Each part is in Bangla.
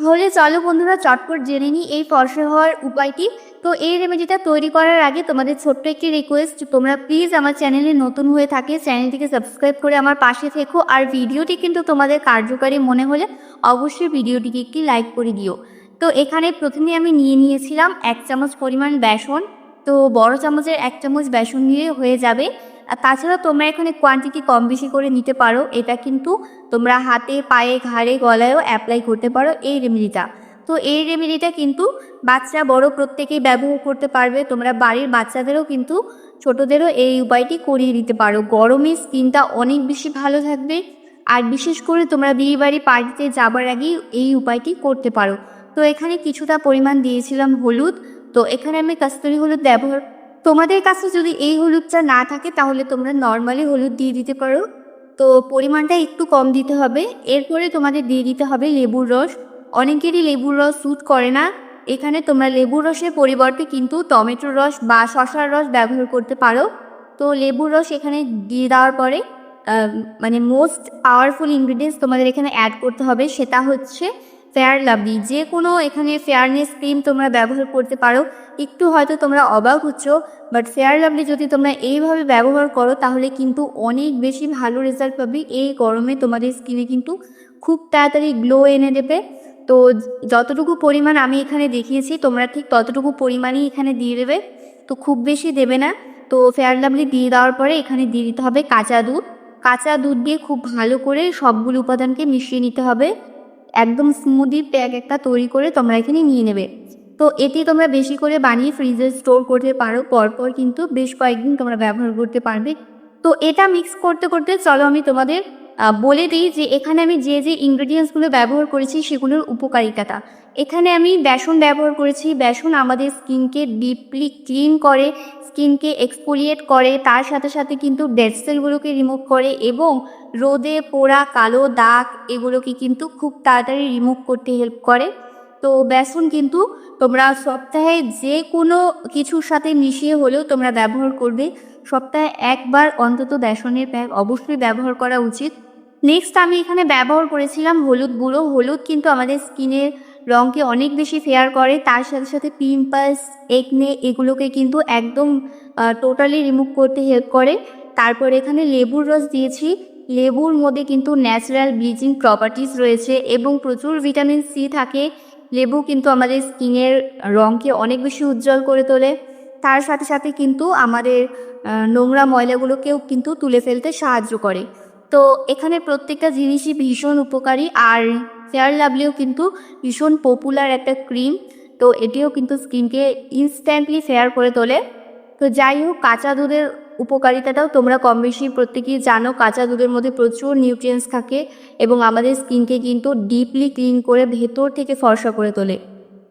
তাহলে চলো বন্ধুরা, চটপট জেনে নিই এই ফর্সা হওয়ার উপায়টি। তো এই রেমেডিটা তৈরি করার আগে তোমাদের ছোট্ট একটি রিকোয়েস্ট তোমরা প্লিজ আমার চ্যানেলে নতুন হয়ে থাকে চ্যানেলটিকে সাবস্ক্রাইব করে আমার পাশে থেকো। আর ভিডিওটি কিন্তু তোমাদের কার্যকারী মনে হলে অবশ্যই ভিডিওটিকে একটি লাইক করে দিও। তো এখানে প্রথমে আমি নিয়ে নিয়েছিলাম এক চামচ পরিমাণ বেসন। তো বড় চামচের এক চামচ বেসন নিয়ে হয়ে যাবে। আর তাছাড়া তোমরা এখানে কোয়ান্টিটি কম বেশি করে নিতে পারো। এটা কিন্তু তোমরা হাতে, পায়ে, ঘাড়ে, গলায়ও অ্যাপ্লাই করতে পারো এই রেমেডিটা তো এই রেমেডিটা কিন্তু বাচ্চা, বড় প্রত্যেকেই ব্যবহার করতে পারবে। তোমরা বাড়ির বাচ্চাদেরও কিন্তু ছোটদেরও এই উপায়টি করিয়ে দিতে পারো। গরমে স্কিনটা অনেক বেশি ভালো থাকবে। আর বিশেষ করে তোমরা বিয়ে বাড়ি পার্টিতে যাবার আগেই এই উপায়টি করতে পারো। তো এখানে কিছুটা পরিমাণ দিয়েছিলাম হলুদ। তো এখানে আমি কাস্তুরি হলুদ ব্যবহার তোমাদের কাছে যদি এই হলুদটা না থাকে, তাহলে তোমরা নর্মালি হলুদ দিয়ে দিতে পারো। তো পরিমাণটা একটু কম দিতে হবে। এরপরে তোমাদের দিয়ে দিতে হবে লেবুর রস। অনেকেরই লেবুর রস স্যুট করে না। এখানে তোমরা লেবুর রসের পরিবর্তে কিন্তু টমেটোর রস বা শশার রস ব্যবহার করতে পারো। তো লেবুর রস এখানে দিয়ে দেওয়ার পরে মানে মোস্ট পাওয়ারফুল ইনগ্রিডিয়েন্টস তোমাদের এখানে অ্যাড করতে হবে। সেটা হচ্ছে ফেয়ার লাভলি যে কোনো এখানে ফেয়ারনেস ক্রিম তোমরা ব্যবহার করতে পারো। একটু হয়তো তোমরা অবাক হচ্ছ বাট ফেয়ার লাভলি যদি তোমরা এইভাবে ব্যবহার করো, তাহলে কিন্তু অনেক বেশি ভালো রেজাল্ট পাবে। এই গরমে তোমাদের স্কিনে কিন্তু খুব তাড়াতাড়ি গ্লো এনে দেবে। তো যতটুকু পরিমাণ আমি এখানে দেখিয়েছি, তোমরা ঠিক ততটুকু পরিমাণই এখানে দিয়ে দেবে। তো খুব বেশি দেবে না। তো ফেয়ার লাভলি দিয়ে দেওয়ার পরে এখানে দিয়ে দিতে হবে কাঁচা দুধ। কাঁচা দুধ দিয়ে খুব ভালো করে সবগুলো উপাদানকে মিশিয়ে নিতে হবে। একদম স্মুদি প্যাক একটা তৈরি করে তোমরা এখানে নিয়ে নেবে। তো এটি তোমরা বেশি করে বানিয়ে ফ্রিজে স্টোর করতে পারো। পরপর কিন্তু বেশ কয়েকদিন তোমরা ব্যবহার করতে পারবে। তো এটা মিক্স করতে করতে চলো আমি তোমাদের বলে দিই যে এখানে আমি যে যে ইনগ্রেডিয়েন্টসগুলো ব্যবহার করেছি সেগুলোর উপকারিতাটা। এখানে আমি বেসন ব্যবহার করেছি। বেসন আমাদের স্কিনকে ডিপলি ক্লিন করে, স্কিনকে এক্সফোলিয়েট করে, তার সাথে সাথে কিন্তু ডেড সেলগুলোকে রিমুভ করে এবং রোদে পোড়া কালো দাগ এগুলোকে কিন্তু খুব তাড়াতাড়ি রিমুভ করতে হেল্প করে। তো বেসন কিন্তু তোমরা সপ্তাহে যে কোনো কিছুর সাথে মিশিয়ে হলেও তোমরা ব্যবহার করবে। সপ্তাহে একবার অন্তত বেসনের প্যাক অবশ্যই ব্যবহার করা উচিত। নেক্সট আমি এখানে ব্যবহার করেছিলাম হলুদ গুঁড়ো। হলুদ কিন্তু আমাদের স্কিনের রঙকে অনেক বেশি ফেয়ার করে। তার সাথে সাথে পিম্পলস একনে এগুলোকে কিন্তু একদম টোটালি রিমুভ করতে হেল্প করে। তারপর এখানে লেবুর রস দিয়েছি। লেবুর মধ্যে কিন্তু ন্যাচারাল ব্লিচিং প্রপার্টিস রয়েছে এবং প্রচুর ভিটামিন সি থাকে। লেবু কিন্তু আমাদের স্কিনের রঙকে অনেক বেশি উজ্জ্বল করে তোলে। তার সাথে সাথে কিন্তু আমাদের নোংরা ময়লাগুলোকেও কিন্তু তুলে ফেলতে সাহায্য করে। তো এখানে প্রত্যেকটা জিনিসই ভীষণ উপকারী আর ফেয়ার লাভলিও কিন্তু ভীষণ পপুলার একটা ক্রিম তো এটিও কিন্তু স্কিনকে ইনস্ট্যান্টলি ফেয়ার করে তোলে। তো যাই হোক, কাঁচা দুধের উপকারিতাটাও তোমরা কম বেশি প্রত্যেকেই জানো, কাঁচা দুধের মধ্যে প্রচুর নিউট্রিয়েন্টস থাকে এবং আমাদের স্কিনকে কিন্তু ডিপলি ক্লিন করে ভেতর থেকে ফর্সা করে তোলে।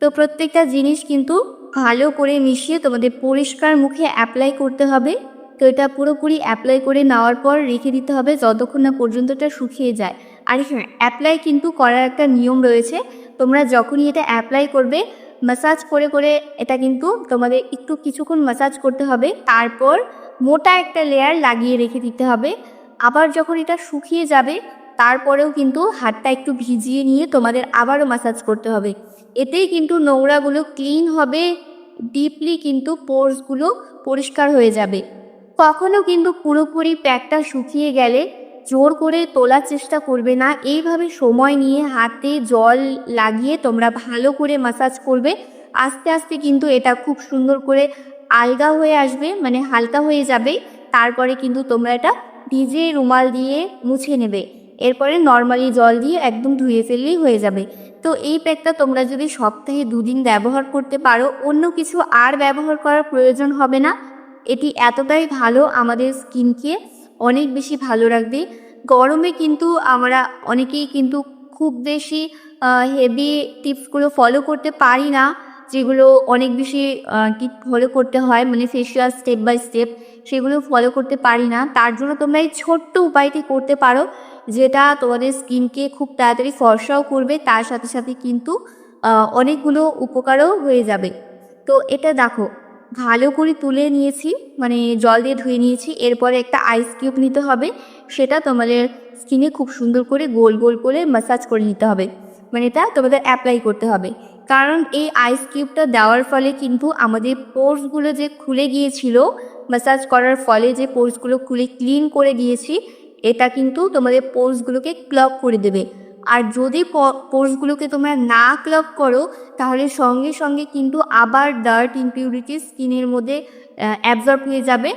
তো প্রত্যেকটা জিনিস কিন্তু ভালো করে মিশিয়ে তোমাদের পরিষ্কার মুখে অ্যাপ্লাই করতে হবে। তো এটা পুরোপুরি অ্যাপ্লাই করে নেওয়ার পর রেখে দিতে হবে যতক্ষণ না পর্যন্ত এটা শুকিয়ে যায়। আর হ্যাঁ অ্যাপ্লাই কিন্তু করার একটা নিয়ম রয়েছে। তোমরা যখনই এটা অ্যাপ্লাই করবে মাসাজ করে করে এটা কিন্তু তোমাদের একটু কিছুক্ষণ মাসাজ করতে হবে। তারপর মোটা একটা লেয়ার লাগিয়ে রেখে দিতে হবে। আবার যখন এটা শুকিয়ে যাবে, তারপরেও কিন্তু হাতটা একটু ভিজিয়ে নিয়ে তোমাদের আবারও মাসাজ করতে হবে। এতেই কিন্তু নোংরাগুলো ক্লিন হবে ডিপলি কিন্তু পোর্সগুলো পরিষ্কার হয়ে যাবে। কখনো কিন্তু পুরোপুরি প্যাকটা শুকিয়ে গেলে জোর করে তোলার চেষ্টা করবে না। এইভাবে সময় নিয়ে হাতে জল লাগিয়ে তোমরা ভালো করে মাসাজ করবে। আস্তে আস্তে কিন্তু এটা খুব সুন্দর করে আলগা হয়ে আসবে মানে হালকা হয়ে যাবে। তারপরে কিন্তু তোমরা এটা ভিজে রুমাল দিয়ে মুছে নেবে। এরপরে নর্মালি জল দিয়ে একদম ধুয়ে ফেললেই হয়ে যাবে। তো এই প্যাকটা তোমরা যদি সপ্তাহে দুদিন ব্যবহার করতে পারো, অন্য কিছু আর ব্যবহার করার প্রয়োজন হবে না। এটি এতটাই ভালো আমাদের স্কিনকে অনেক বেশি ভালো রাখবে। গরমে কিন্তু আমরা অনেকেই কিন্তু খুব বেশি হেভি টিপসগুলো ফলো করতে পারি না, যেগুলো অনেক বেশি কি ফলো করতে হয় মানে ফেসিয়াল স্টেপ বাই স্টেপ সেগুলো ফলো করতে পারি না। তার জন্য তোমরা এই ছোট্ট উপায়টি করতে পারো, যেটা তোমাদের স্কিনকে খুব তাড়াতাড়ি ফর্সাও করবে, তার সাথে সাথে কিন্তু অনেকগুলো উপকারও হয়ে যাবে। তো এটা দেখো ভালো করে তুলে নিয়েছি মানে জল দিয়ে ধুয়ে নিয়েছি। এরপরে একটা আইস কিউব নিতে হবে, সেটা তোমাদের স্কিনে খুব সুন্দর করে গোল গোল করে ম্যাসাজ করে নিতে হবে। মানে এটা তোমাদের অ্যাপ্লাই করতে হবে। কারণ এই আইস কিউবটা দেওয়ার ফলে কিন্তু আমাদের পোর্সগুলো যে খুলে গিয়েছিল ম্যাসাজ করার ফলে যে পোর্সগুলো খুলে ক্লিন করে দিয়েছি, এটা কিন্তু তোমাদের পোর্সগুলোকে ক্লক করে দেবে। আর যদি পোর্সগুলোকে তোমরা না ক্লাব করো, তাহলে সঙ্গে সঙ্গে কিন্তু আবার ডার্ট ইম্পিউরিটি স্কিনের মধ্যে অ্যাবজর্ব হয়ে যাবে।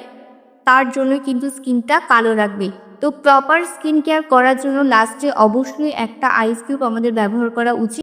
তার জন্য কিন্তু স্কিনটা কালো রাখবে। তো প্রপার স্কিন কেয়ার করার জন্য লাস্টে অবশ্যই একটা আইস কিউব আমাদের ব্যবহার করা উচিত।